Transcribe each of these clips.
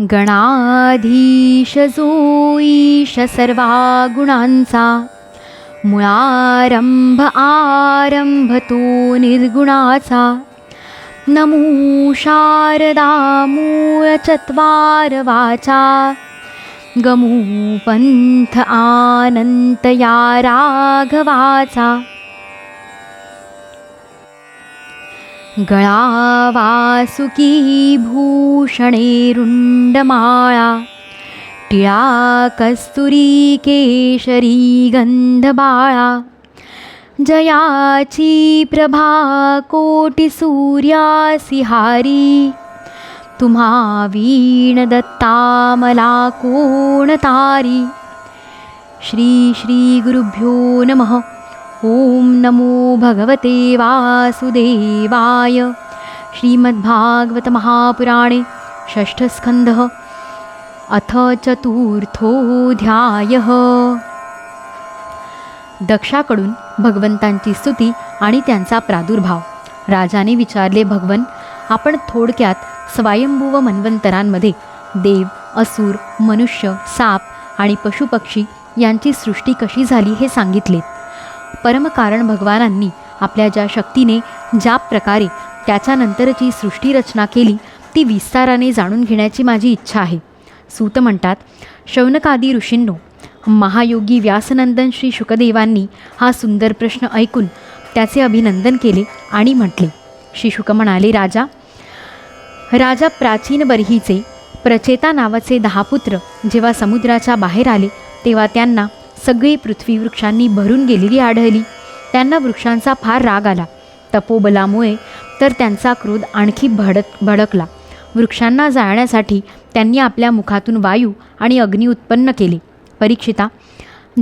गणाधीश जो ईश सर्वा गुणांचा मुळारंभ आरंभ तो निर्गुणाचा. नमो शारदा मूळ चत्वार वाचा गमू पंथ आनंत या राघवाचा. गळा वासुकी भूषणे रुंडमाळा टिळा कस्तुरी केशरी गंधबाळा जयाची प्रभा कोटी सूर्यासिहारी तुम्हा वीण दत्ता मला कोण तारी श्री श्री गुरुभ्यो नमः। ओम नमो भगवते वासुदेवाय. श्रीमद्भागवत महापुराणे षष्ठस्कंध अथ चतुर्थोऽध्यायः. दक्षाकडून भगवंतांची स्तुती आणि त्यांचा प्रादुर्भाव. राजाने विचारले भगवन आपण थोडक्यात स्वयंभू व मन्वंतरांमध्ये देव असुर मनुष्य साप आणि पशुपक्षी यांची सृष्टी कशी झाली हे सांगितले परमकारण भगवानांनी आपल्या ज्या शक्तीने ज्या प्रकारे त्याच्यानंतरची सृष्टी रचना केली ती विस्ताराने जाणून घेण्याची माझी इच्छा आहे. सूत म्हणतात शौनकादी ऋषींनो महायोगी व्यासनंदन श्री शुकदेवांनी हा सुंदर प्रश्न ऐकून त्याचे अभिनंदन केले आणि म्हटले. श्री शुक म्हणाले राजा राजा प्राचीन बर्हीचे प्रचेता नावाचे दहा पुत्र जेव्हा समुद्राच्या बाहेर आले तेव्हा त्यांना सगळी पृथ्वी वृक्षांनी भरून गेलेली आढळली. त्यांना वृक्षांचा फार राग आला. तपोबलामुळे तर त्यांचा क्रोध आणखी भडक भडकला. वृक्षांना जाळण्यासाठी त्यांनी आपल्या मुखातून वायू आणि अग्नी उत्पन्न केले. परीक्षिता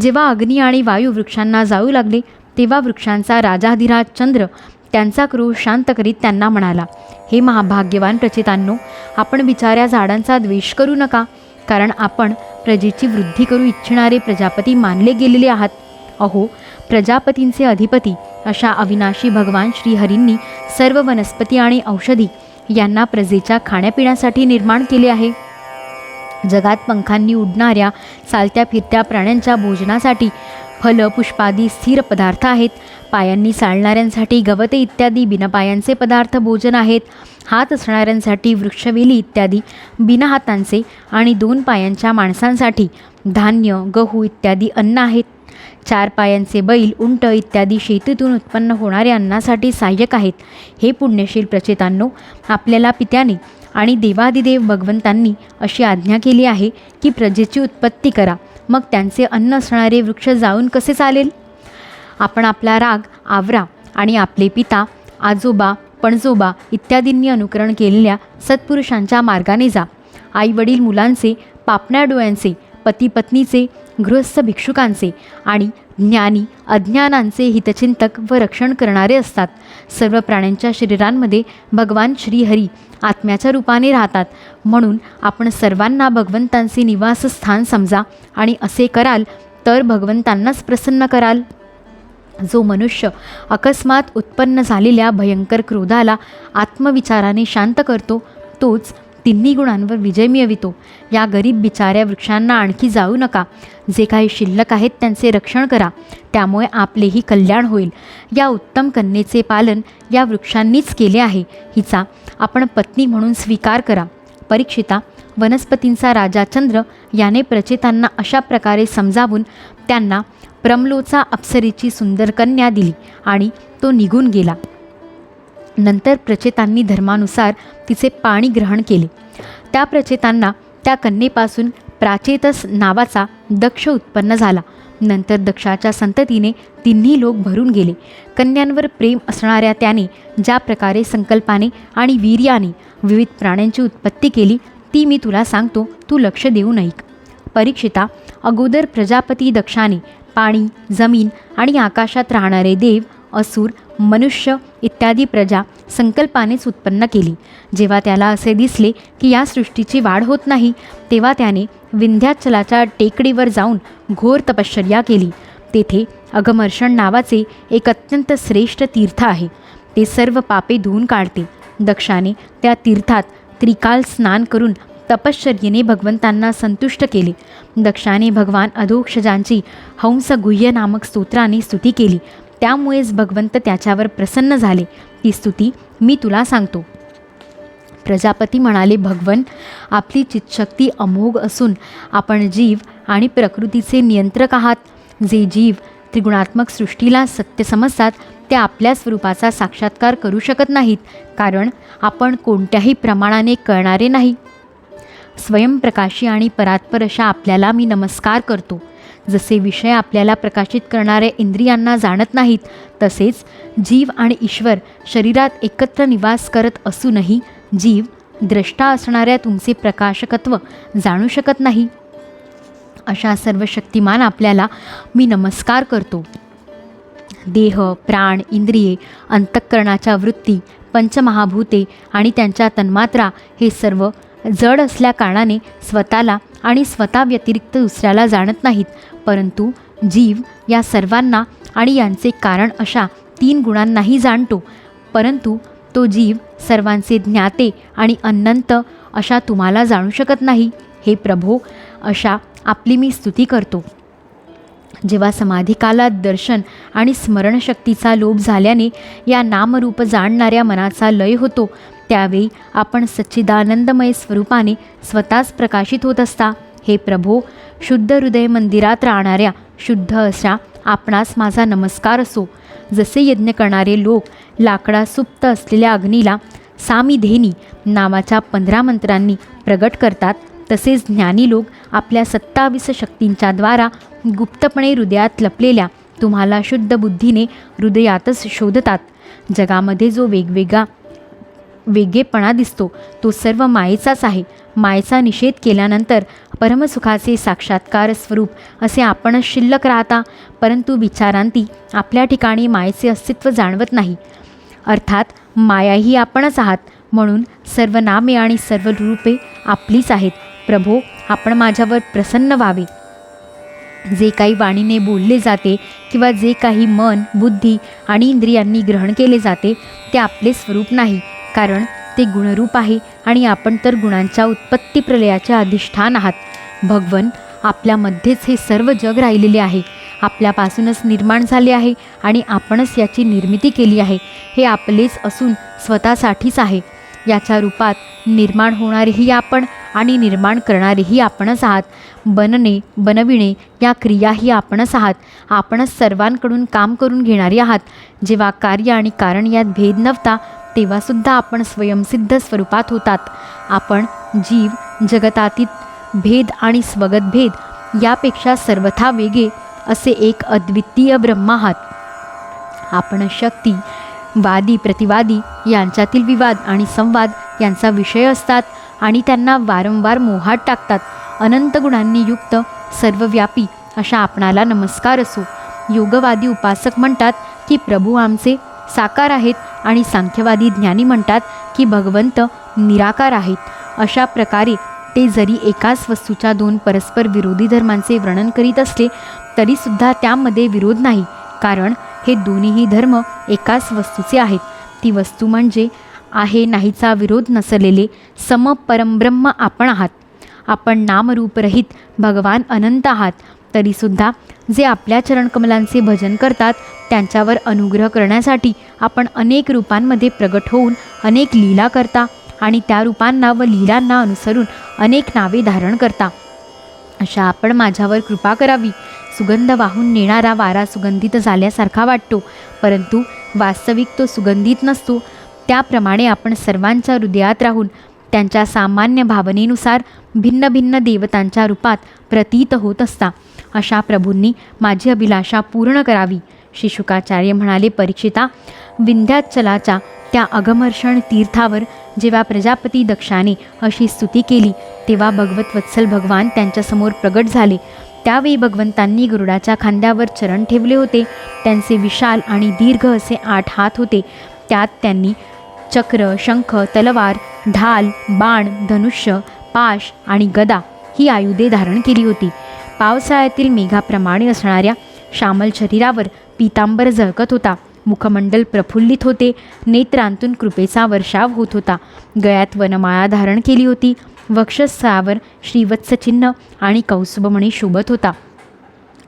जेव्हा अग्नी आणि वायू वृक्षांना जाळू लागले तेव्हा वृक्षांचा राजाधिराज चंद्र त्यांचा क्रोध शांत करीत त्यांना म्हणाला हे महाभाग्यवान प्रचितांनो आपण बिचाऱ्या झाडांचा द्वेष करू नका. कारण आपण प्रजेची वृद्धी करू इच्छिणारे प्रजापती मानले गेलेले आहात. अहो प्रजापतींचे अधिपती अशा अविनाशी भगवान श्रीहरींनी सर्व वनस्पती आणि औषधी यांना प्रजेच्या खाण्यापिण्यासाठी निर्माण केले आहे. जगात पंखांनी उडणाऱ्या चालत्या फिरत्या प्राण्यांच्या भोजनासाठी फलं पुष्पादी स्थिर पदार्थ आहेत. पायांनी चालणाऱ्यांसाठी गवते इत्यादी बिनपायांचे पदार्थ भोजन आहेत. हात असणाऱ्यांसाठी वृक्षवेली इत्यादी बिनहातांचे आणि दोन पायांच्या माणसांसाठी धान्य गहू इत्यादी अन्न आहेत. चार पायांचे बैल उंट इत्यादी शेतीतून उत्पन्न होणाऱ्या अन्नासाठी सहाय्यक आहेत. हे पुण्यशील प्रचेतांनो आपल्याला पित्याने आणि देवादिदेव भगवंतांनी अशी आज्ञा केली आहे की प्रजेची उत्पत्ती करा. मग त्यांचे अन्न असणारे वृक्ष जाऊन कसे चालेल? आपण आपला राग आवरा आणि आपले पिता आजोबा पणजोबा इत्यादींनी अनुकरण केलेल्या सत्पुरुषांच्या मार्गाने जा. आईवडील मुलांचे पापण्या डोळ्यांचे पती पत्नीचे गृहस्थ भिक्षुकांचे आणि ज्ञानी अज्ञानांचे हितचिंतक व रक्षण करणारे असतात. सर्व प्राण्यांच्या शरीरांमध्ये भगवान श्रीहरी आत्म्याच्या रूपाने राहतात. म्हणून आपण सर्वांना भगवंतांचे निवासस्थान समजा आणि असे कराल तर भगवंतांनाच प्रसन्न कराल. जो मनुष्य अकस्मात उत्पन्न झालेल्या भयंकर क्रोधाला आत्मविचाराने शांत करतो तोच तिन्ही गुणांवर विजय मिळवितो. या गरीब बिचाऱ्या वृक्षांना आणखी जाऊ नका. जे काही शिल्लक आहेत त्यांचे रक्षण करा. त्यामुळे आपलेही कल्याण होईल. या उत्तम कन्येचे पालन या वृक्षांनीच केले आहे. हिचा आपण पत्नी म्हणून स्वीकार करा. परीक्षिता वनस्पतींचा राजा चंद्र याने प्रचेतांना अशा प्रकारे समजावून त्यांना प्रमलोचा अप्सरेची सुंदर कन्या दिली आणि तो निघून गेला. नंतर प्रचेतांनी धर्मानुसार तिचे पाणी ग्रहण केले. त्या प्रचेतांना त्या कन्येपासून प्राचेतस नावाचा दक्ष उत्पन्न झाला. नंतर दक्षाच्या संततीने तिन्ही लोक भरून गेले. कन्यांवर प्रेम असणाऱ्या त्याने ज्या प्रकारे संकल्पाने आणि वीर्याने विविध प्राण्यांची उत्पत्ती केली ती मी तुला सांगतो तू लक्ष देऊ ऐक परीक्षिता अगोदर प्रजापती दक्षाने पाणी जमीन आणि आकाशात राहणारे देव असुर मनुष्य इत्यादी प्रजा संकल्पानेच उत्पन्न केली. जेव्हा त्याला असे दिसले की या सृष्टीची वाढ होत नाही तेव्हा त्याने विंध्याचलाच्या टेकडीवर जाऊन घोर तपश्चर्या केली. तेथे अगमर्षण नावाचे एक अत्यंत श्रेष्ठ तीर्थ आहे. ते सर्व पापे धुवून काढते. दक्षाने त्या तीर्थात त्रिकाल स्नान करून तपश्चर्येने भगवंतांना संतुष्ट केले. दक्षाने भगवान अधोक्षजांची हंस गुह्य नामक स्तोत्राने स्तुती केली. त्यामुळेच भगवंत त्याच्यावर प्रसन्न झाले. ती स्तुती मी तुला सांगतो. प्रजापती म्हणाले भगवन आपली चितशक्ती अमोघ असून आपण जीव आणि प्रकृतीचे नियंत्रक आहात. जे जीव त्रिगुणात्मक सृष्टीला सत्य समजतात ते आपल्या स्वरूपाचा साक्षात्कार करू शकत नाहीत. कारण आपण कोणत्याही प्रमाणाने कळणारे नाही. स्वयंप्रकाशी आणि परात्पर अशा आपल्याला मी नमस्कार करतो. जसे विषय आपल्याला प्रकाशित करणाऱ्या इंद्रियांना जाणत नाहीत तसेच जीव आणि ईश्वर शरीरात एकत्र निवास करत असूनही जीव द्रष्टा असणाऱ्या तुमचे प्रकाशकत्व जाणू शकत नाही. अशा सर्व शक्तिमान आपल्याला मी नमस्कार करतो. देह प्राण इंद्रिये अंतःकरणाच्या वृत्ती पंचमहाभूते आणि त्यांच्या तन्मात्रा हे सर्व जड असल्या कारणाने स्वतःला आणि स्वतः व्यतिरिक्त दुसऱ्याला जाणत नाहीत. परंतु जीव या सर्वांना आणि यांचे कारण अशा तीन गुणांनाही जाणतो. परंतु तो जीव सर्वांचे ज्ञाते आणि अनंत अशा तुम्हाला जाणू शकत नाही. हे प्रभो अशा आपली मी स्तुती करतो. जेव्हा समाधिकालात दर्शन आणि स्मरणशक्तीचा लोभ झाल्याने या नामरूप जाणणाऱ्या मनाचा लय होतो त्यावेळी आपण सच्चिदानंदमय स्वरूपाने स्वतःच प्रकाशित होत असता. हे प्रभो शुद्ध हृदय मंदिरात राहणाऱ्या शुद्ध अशा आपणास माझा नमस्कार असो. जसे यज्ञ करणारे लोक लाकडा सुप्त असलेल्या अग्नीला सामिधेनी नावाच्या पंधरा मंत्रांनी प्रगट करतात तसेच ज्ञानी लोक आपल्या सत्तावीस शक्तींच्या द्वारा गुप्तपणे हृदयात लपलेल्या तुम्हाला शुद्ध बुद्धीने हृदयातच शोधतात. जगामध्ये जो वेगवेगळा वेगळेपणा दिसतो. तो सर्व मायेचाच आहे. मायेचा निषेध केल्यानंतर परमसुखाचे साक्षात्कार स्वरूप असे आपणच शिल्लक राहता परंतु विचारांती आपल्या ठिकाणी मायेचे अस्तित्व जाणवत नाही. अर्थात मायाही आपणच आहात म्हणून सर्व नामे आणि सर्व रूपे आपलीच आहेत. प्रभो आपण माझ्यावर प्रसन्न व्हावे. जे काही वाणीने बोलले जाते किंवा जे काही मन बुद्धी आणि इंद्रियांनी ग्रहण केले जाते ते आपले स्वरूप नाही. कारण ते गुणरूप आहे आणि आपण तर गुणांच्या उत्पत्ती प्रलयाचे अधिष्ठान आहात. भगवन आपल्यामध्येच हे सर्व जग राहिलेले आहे. आपल्यापासूनच निर्माण झाले आहे आणि आपणच याची निर्मिती केली आहे. हे आपलेच असून स्वतःसाठीच आहे. याच्या रूपात निर्माण होणारेही आपण आणि निर्माण करणारेही आपणच आहात. बनणे बनविणे या क्रियाही आपणच आहात. आपणच सर्वांकडून काम करून घेणारे आहात. जेव्हा कार्य आणि कारण यात भेद नव्हता तेव्हासुद्धा आपण स्वयंसिद्ध स्वरूपात होतात. आपण जीव जगतातीत भेद आणि स्वगतभेद यापेक्षा सर्वथा वेगळे असे एक अद्वितीय ब्रह्म आहात. आपण शक्ती वादी प्रतिवादी यांच्यातील विवाद आणि संवाद यांचा विषय असतात आणि त्यांना वारंवार मोहात टाकतात. अनंत गुणांनी युक्त सर्वव्यापी अशा आपणाला नमस्कार असो. योगवादी उपासक म्हणतात की प्रभू आमचे साकार आहेत आणि सांख्यवादी ज्ञानी म्हणतात की भगवंत निराकार आहेत. अशा प्रकारे ते जरी एकाच वस्तूच्या दोन परस्पर विरोधी धर्मांचे वर्णन करीत असले तरीसुद्धा त्यामध्ये विरोध नाही कारण हे दोन्हीही धर्म एकाच वस्तूचे आहेत. ती वस्तू म्हणजे आहे नाहीचा विरोध नसलेले सम परमब्रह्म आपण आहात. आपण नामरूपरहित भगवान अनंत आहात. तरीसुद्धा जे आपल्या चरणकमलांचे भजन करतात त्यांच्यावर अनुग्रह करण्यासाठी आपण अनेक रूपांमध्ये प्रगट होऊन अनेक लीला करता आणि त्या रूपांना व लीलांना अनुसरून अनेक नावे धारण करता. अशा आपण माझ्यावर कृपा करावी. सुगंध वाहून नेणारा वारा सुगंधित झाल्यासारखा वाटतो परंतु वास्तविक तो सुगंधित नसतो. त्याप्रमाणे आपण सर्वांच्या हृदयात राहून त्यांच्या सामान्य भावनेनुसार भिन्न भिन्न देवतांच्या रूपात प्रतीत होत असता. अशा प्रभूंनी माझी अभिलाषा पूर्ण करावी. शिशुकाचार्य म्हणाले परीक्षिता विंध्याचलाच्या त्या अगमर्षण तीर्थावर जेव्हा प्रजापती दक्षाने अशी स्तुती केली तेव्हा भगवत वत्सल भगवान त्यांच्यासमोर प्रगट झाले. त्यावेळी भगवंतांनी गरुडाच्या खांद्यावर चरण ठेवले होते. त्यांचे विशाल आणि दीर्घ असे आठ हात होते. त्यात त्यांनी चक्र शंख तलवार ढाल बाण धनुष्य पाश आणि गदा ही आयुधे धारण केली होती. पावसाळ्यातील मेघाप्रमाणे असणाऱ्या श्यामल शरीरावर पितांबर झळकत होता. मुखमंडल प्रफुल्लित होते. नेत्रांतून कृपेचा वर्षाव होत होता. गळ्यात वनमाळा धारण केली होती. वक्षस्थळावर श्रीवत्सचिन्ह आणि कौसुभमणी शोभत होता.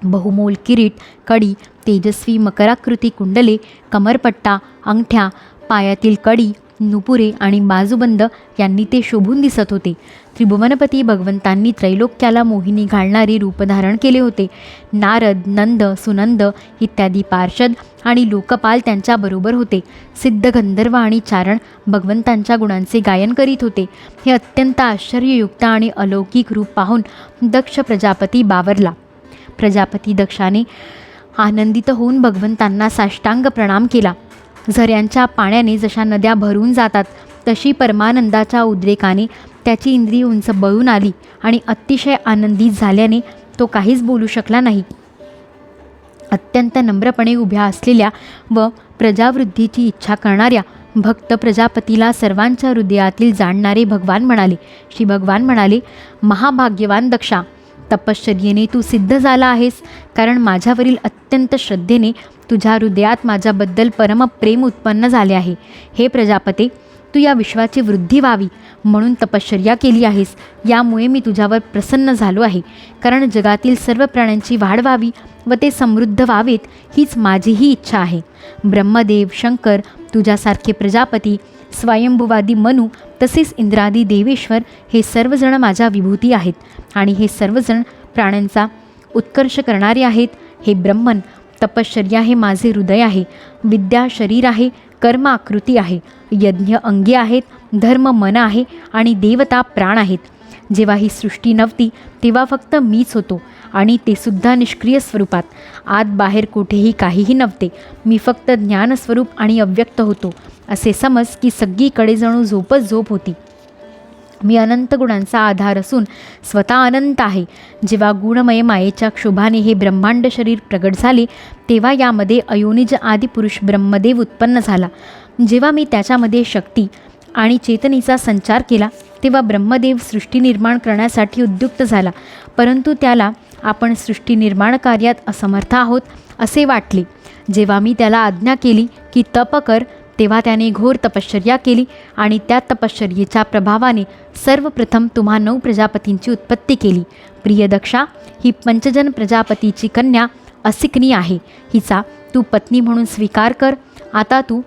बहुमोल किरीट कडी तेजस्वी मकराकृती कुंडले कमरपट्टा अंगठ्या पायातील कडी नुपुरे आणि बाजूबंद यांनी ते शोभून दिसत होते. त्रिभुवनपती भगवंतांनी त्रैलोक्याला मोहिनी घालणारे रूप धारण केले होते. नारद नंद सुनंद इत्यादी पार्षद आणि लोकपाल त्यांच्याबरोबर होते. सिद्ध गंधर्व आणि चारण भगवंतांच्या गुणांचे गायन करीत होते. हे अत्यंत आश्चर्ययुक्त आणि अलौकिक रूप पाहून दक्ष प्रजापती बावरला. प्रजापती दक्षाने आनंदित होऊन भगवंतांना साष्टांग प्रणाम केला. झऱ्यांच्या पाण्याने जशा नद्या भरून जातात तशी परमानंदाच्या उद्रेकाने त्याची इंद्रिय उंच बळून आली आणि अतिशय आनंदित झाल्याने तो काहीच बोलू शकला नाही. अत्यंत नम्रपणे उभ्या असलेल्या व प्रजावृद्धीची इच्छा करणाऱ्या भक्त प्रजापतीला सर्वांच्या हृदयातील जाणणारे भगवान म्हणाले. श्री भगवान म्हणाले महाभाग्यवान दक्षा तपश्चर्येने तू सिद्ध झाला आहेस कारण माझ्यावरील अत्यंत श्रद्धेने तुझ्या हृदयात माझ्याबद्दल परमप्रेम उत्पन्न झाले आहे. हे प्रजापते तू या विश्वाची वृद्धी व्हावी म्हणून तपश्चर्या केली आहेस. यामुळे मी तुझ्यावर प्रसन्न झालो आहे. कारण जगातील सर्व प्राण्यांची वाढ व्हावी व ते समृद्ध व्हावेत हीच माझीही इच्छा आहे. ब्रह्मदेव शंकर तुझ्यासारखे प्रजापती स्वयंभुवादी मनू तसेच इंद्रादी देवेश्वर हे सर्वजण माझ्या विभूती आहेत आणि हे सर्वजण प्राण्यांचा उत्कर्ष करणारे आहेत. हे ब्रह्मन तपश्चर्या हे माझे हृदय आहे. विद्या शरीर आहे कर्म आकृती आहे. यज्ञ अंगी आहेत धर्म मन आहे आणि देवता प्राण आहेत. जेव्हा ही सृष्टी नव्हती तेव्हा फक्त मीच होतो. आणि ते सुद्धा निष्क्रिय स्वरूपात. आत बाहेर कुठेही काहीही नव्हते. मी फक्त ज्ञानस्वरूप आणि अव्यक्त होतो. असे समज की सगळीकडे जणू झोपच झोप होती. मी अनंत गुणांचा आधार असून स्वतः अनंत आहे. जेव्हा गुणमय मायेच्या क्षोभाने हे ब्रह्मांड शरीर प्रगट झाले तेव्हा यामध्ये अयोनिज आदिपुरुष ब्रह्मदेव उत्पन्न झाला. जेव्हा मी त्याच्यामध्ये शक्ती आणि चेतनेचा संचार केला तेव्हा ब्रह्मदेव सृष्टी निर्माण करण्यासाठी उद्युक्त झाला. परंतु त्याला आपण सृष्टी निर्माण कार्यात असमर्थ आहोत असे वाटले. जेव्हा मी त्याला आज्ञा केली की तप कर तेव्हा त्याने घोर तपश्चर्या केली आणि त्या तपश्चर्येच्या प्रभावाने सर्वप्रथम तुम्हा नऊ प्रजापतींची उत्पत्ती केली. प्रियदक्षा ही पंचजन प्रजापतीची कन्या असिकनी आहे. हिचा तू पत्नी म्हणून स्वीकार कर. आता तू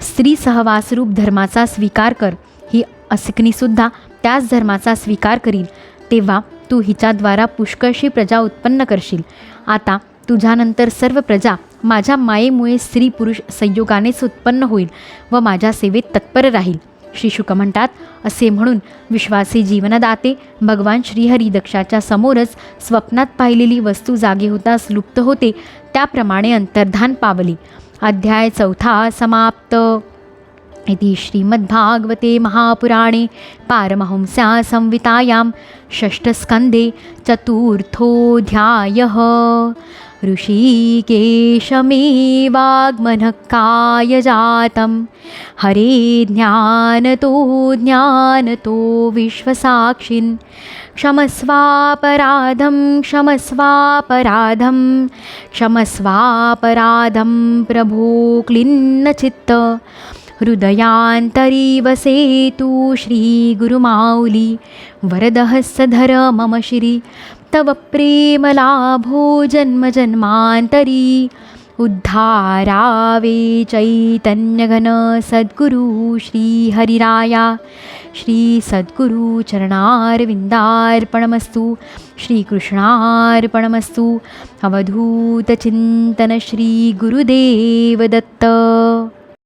स्त्री सहवासरूप धर्माचा स्वीकार कर. ही असिकनीसुद्धा त्याच धर्माचा स्वीकार करील. तेव्हा तू हिच्याद्वारा पुष्कळशी प्रजा उत्पन्न करशील. आता तुझ्यानंतर सर्व प्रजा माझ्या मायेमुळे स्त्री पुरुष संयोगानेच उत्पन्न होईल व माझ्या सेवेत तत्पर राहील. श्री शुक म्हणतात असे म्हणून विश्वासी जीवनदाते भगवान श्रीहरी दक्षाच्या समोरच स्वप्नात पाहिलेली वस्तू जागे होताच लुप्त होते त्याप्रमाणे अंतर्धान पावली. अध्याय चौथा समाप्त. इति श्रीमद्भागवते महापुराणे पारमहंस्या संवितायां षष्ठस्कन्धे चतुर्थोऽध्यायः। ऋषिकेशमेवाग्मनः कायजातं हरे ज्ञानतो ज्ञानतो विश्वसाक्षिन्। क्षमस्वापराधं क्षमस्वापराधं। क्षमस्वापराधं प्रभो क्लिन्नचित्त। हृदयान्तरी वसेतु श्रीगुरुमाौली वरदहस्सधर मम श्री। तव प्रेमलाभो जन्मजन्मान्तरी। उद्धारावे चैतन्यघन सद्गुरु श्रीहरिराया। श्रीसद्गुरुचरणार्विन्दार्पणमस्तु श्रीकृष्णार्पणमस्तु। अवधूतचिन्तन श्रीगुरुदेवदत्त